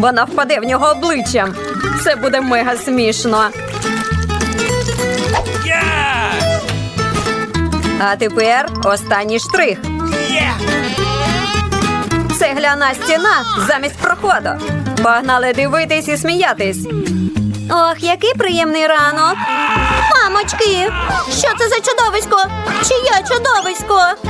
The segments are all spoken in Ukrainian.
Вона впаде в нього обличчям. Це буде мега смішно. А тепер останній штрих. Цегляна стіна замість проходу. Погнали дивитись і сміятись. Ох, який приємний ранок. Мамочки, що це за чудовисько? Чиє чудовисько?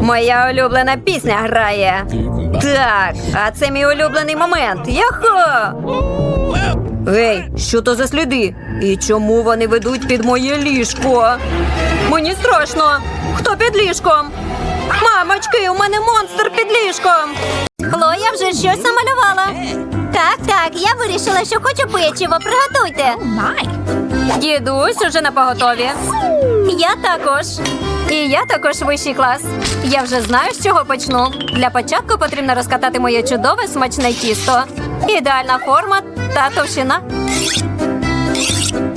Моя улюблена пісня грає. Так, а це мій улюблений момент. Яхо! Ей, що то за сліди? І чому вони ведуть під моє ліжко? Мені страшно. Хто під ліжком? Мамочки, у мене монстр під ліжком. Хлоя вже щось намалювала. Так, так, я вирішила, що хочу печиво. Приготуйте. Дідусь уже на поготові. Я також. І я також вищий клас. Я вже знаю, з чого почну. Для початку потрібно розкатати моє чудове смачне тісто. Ідеальна форма та товщина.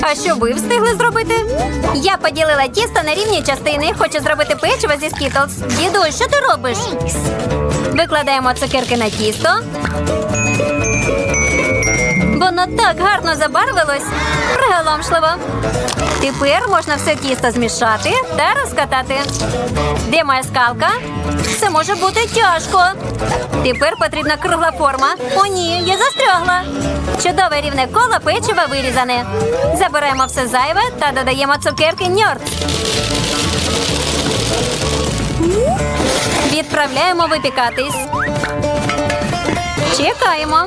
А що ви встигли зробити? Я поділила тісто на рівні частини. Хочу зробити печиво зі скітлс. Діду, що ти робиш? Викладаємо цукерки на тісто. Воно так гарно забарвилось. Приголомшливо. Тепер можна все тісто змішати та розкатати. Де моя скалка? Це може бути тяжко. Тепер потрібна кругла форма. О, ні, я застрягла. Чудове рівне коло печива вирізане. Забираємо все зайве та додаємо цукерки ньорд. Відправляємо випікатись. Чекаємо.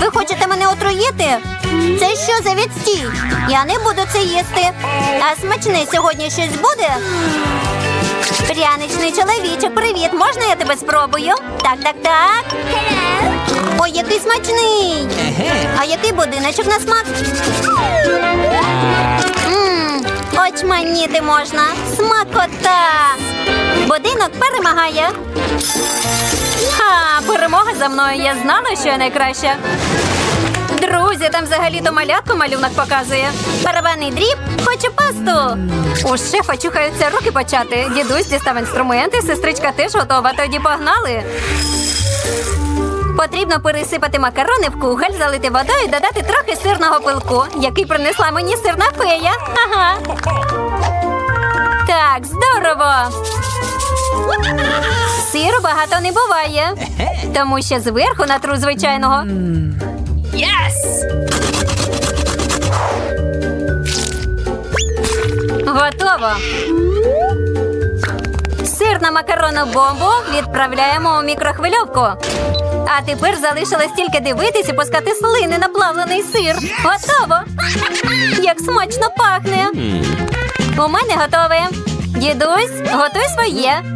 Ви хочете мене отруїти? Це що за відстій? Я не буду це їсти. А смачне сьогодні щось буде? Пряничний чоловічок, привіт! Можна я тебе спробую? Так, так, так. Ой, який смачний. А який будиночок на смак? Мм, очманіти можна. Смакота. Будинок перемагає. Ха, перемога за мною. Я знала, що я найкраща. Друзі, там взагалі-то малятко малюнок показує. Барабанний дріб, хочу пасту. У шефа чухаються руки почати. Дідусь дістав інструменти, сестричка теж готова. Тоді погнали. Потрібно пересипати макарони в кухоль, залити водою і додати трохи сирного пилку, який принесла мені сирна фея. Ага. Так, здорово. Сиру багато не буває, тому що зверху натру звичайного. Готово. Сир на макаронну бомбу відправляємо у мікрохвильовку. А тепер залишилось тільки дивитись і пускати слини на плавлений сир. Готово! Як смачно пахне! У мене готове. Дідусь, готуй своє.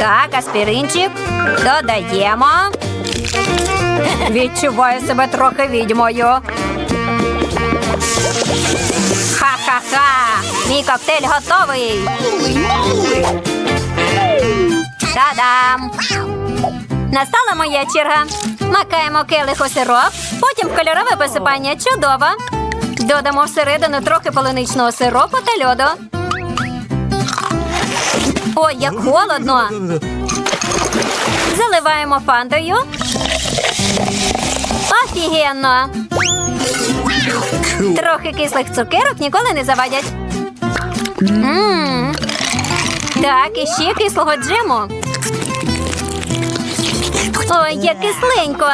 Так, аспіринчик. Додаємо. Відчуваю себе трохи відьмою. Ха-ха-ха! Мій коктейль готовий. Та-дам! Настала моя черга. Макаємо келих у сироп, потім в кольорове посипання. Чудово. Додамо всередину трохи полуничного сиропу та льоду. Ой, як холодно! Заливаємо фантою. Офігенно! Трохи кислих цукерок ніколи не завадять. Мм. Так, і ще кислого джему. Ой, як кисленько.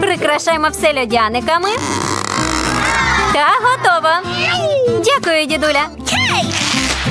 Прикрашаємо все льодяниками. Та готово. Дякую, дідуля.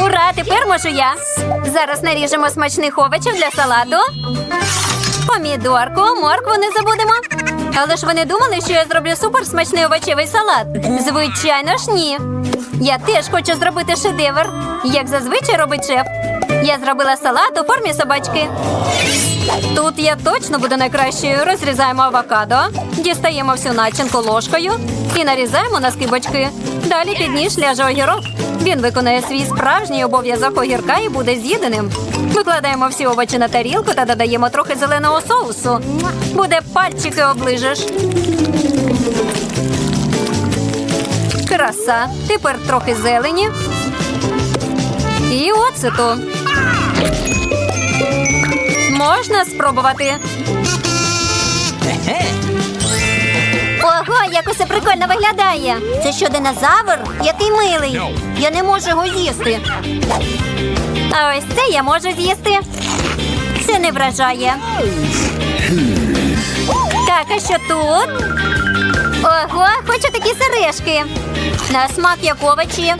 Ура! Тепер можу я. Зараз наріжемо смачних овочів для салату. Помідорку, моркву не забудемо. Але ж ви не думали, що я зроблю супер смачний овочевий салат? Звичайно ж, ні. Я теж хочу зробити шедевр, як зазвичай робить шеф. Я зробила салат у формі собачки. Тут я точно буду найкращою. Розрізаємо авокадо, дістаємо всю начинку ложкою і нарізаємо на скибочки. Далі під ніж ляже огірок. Він виконає свій справжній обов'язок огірка і буде з'їденим. Викладаємо всі овочі на тарілку та додаємо трохи зеленого соусу. Буде пальчики оближеш. Краса. Тепер трохи зелені. І оцету. Можна спробувати. Ого, як усе прикольно виглядає. Це що, динозавр? Який милий. Я не можу його з'їсти. А ось це я можу з'їсти. Це не вражає. Так, а що тут? Ого, хочу такі сережки. На смак як овочі,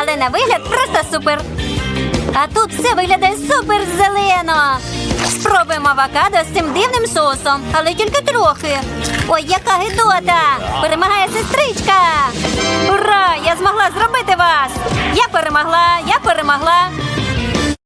але на вигляд просто супер. А тут все виглядає супер зелено. Спробуємо авокадо з цим дивним соусом, але тільки трохи. Ой, яка гидота! Перемагає сестричка! Ура! Я змогла зробити вас! Я перемогла! Я перемогла!